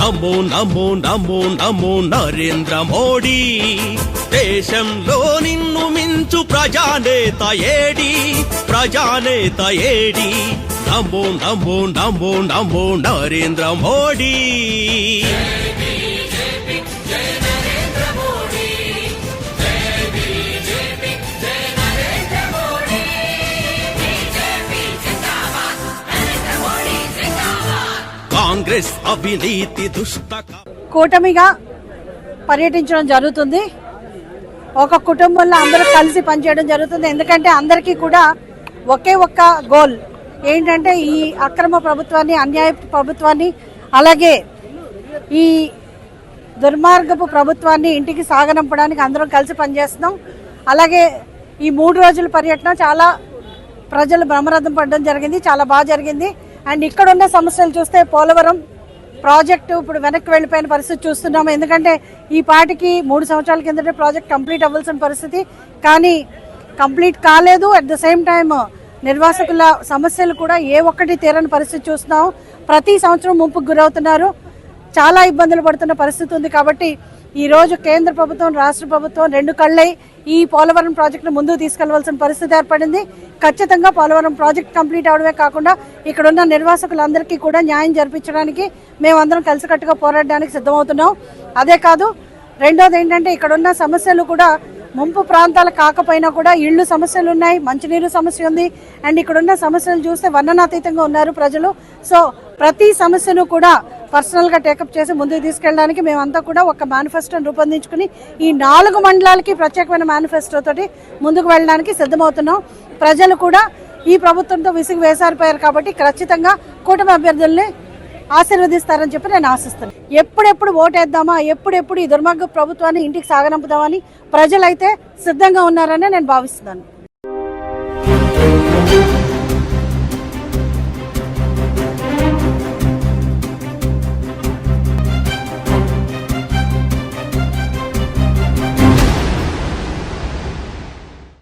నమో నమో నమో నమో నరేంద్ర మోడీ. దేశంలో నిన్ను మించు ప్రజానేత AD? ప్రజానేత AD? నమో నమో నమో నమో నరేంద్ర మోడీ. కాంగ్రెస్ అవినీతి దుష్ట కూటమిగా పర్యటించడం జరుగుతుంది. ఒక కుటుంబంలో అందరూ కలిసి పనిచేయడం జరుగుతుంది. ఎందుకంటే అందరికీ కూడా ఒకే ఒక్క గోల్. ఏంటంటే ఈ అక్రమ ప్రభుత్వాన్ని అన్యాయ ప్రభుత్వాన్ని అలాగే ఈ దుర్మార్గపు ప్రభుత్వాన్ని ఇంటికి సాగనంపడానికి అందరం కలిసి పనిచేస్తున్నాం. అలాగే ఈ మూడు రోజుల పర్యటన చాలా ప్రజలు బ్రహ్మరథం పడడం జరిగింది. చాలా బాగా జరిగింది. అండ్ ఇక్కడ ఉన్న సమస్యలు చూస్తే పోలవరం ప్రాజెక్టు ఇప్పుడు వెనక్కి వెళ్ళిపోయిన పరిస్థితి చూస్తున్నాము. ఎందుకంటే ఈ పాటికి మూడు సంవత్సరాల కిందటే ప్రాజెక్ట్ కంప్లీట్ అవ్వాల్సిన పరిస్థితి. కానీ కంప్లీట్ కాలేదు. అట్ ద సేమ్ టైం నిర్వాసకుల సమస్యలు కూడా ఏ ఒక్కటి తీరని పరిస్థితి చూస్తున్నాం ప్రతి సంవత్సరం ముంపుకు గురవుతున్నారు. చాలా ఇబ్బందులు పడుతున్న పరిస్థితి ఉంది కాబట్టి ఈరోజు కేంద్ర ప్రభుత్వం రాష్ట్ర ప్రభుత్వం రెండు కళ్ళై ఈ పోలవరం ప్రాజెక్టును ముందుకు తీసుకెళ్ళవలసిన పరిస్థితి ఏర్పడింది. ఖచ్చితంగా పోలవరం ప్రాజెక్ట్ కంప్లీట్ అవడమే కాకుండా ఇక్కడ ఉన్న నిర్వాసకులందరికీ కూడా న్యాయం జరిపించడానికి మేమందరం కలిసికట్టుగా పోరాడడానికి సిద్ధమవుతున్నాం. అదే కాదు రెండోది ఏంటంటే ఇక్కడున్న సమస్యలు కూడా ముంపు ప్రాంతాలు కాకపోయినా కూడా ఇళ్ళు సమస్యలు ఉన్నాయి మంచినీరు సమస్య ఉంది. అండ్ ఇక్కడున్న సమస్యలు చూస్తే వర్ణనాతీతంగా ఉన్నారు ప్రజలు. సో ప్రతి సమస్యను కూడా పర్సనల్గా టేకప్ చేసి ముందుకు తీసుకెళ్ళడానికి మేమంతా కూడా ఒక మేనిఫెస్టోని రూపొందించుకుని ఈ నాలుగు మండలాలకి ప్రత్యేకమైన మేనిఫెస్టోతోటి ముందుకు వెళ్ళడానికి సిద్ధమవుతున్నాం. ప్రజలు కూడా ఈ ప్రభుత్వంతో విసిగి వేసారిపోయారు కాబట్టి ఖచ్చితంగా కూటమి అభ్యర్థుల్ని ఆశీర్వదిస్తారని చెప్పి నేను ఆశిస్తున్నాను. ఎప్పుడెప్పుడు ఓటేద్దామా ఎప్పుడెప్పుడు ఈ దుర్మార్గ ప్రభుత్వాన్ని ఇంటికి సాగనంపుదామని ప్రజలైతే సిద్ధంగా ఉన్నారని నేను భావిస్తున్నాను.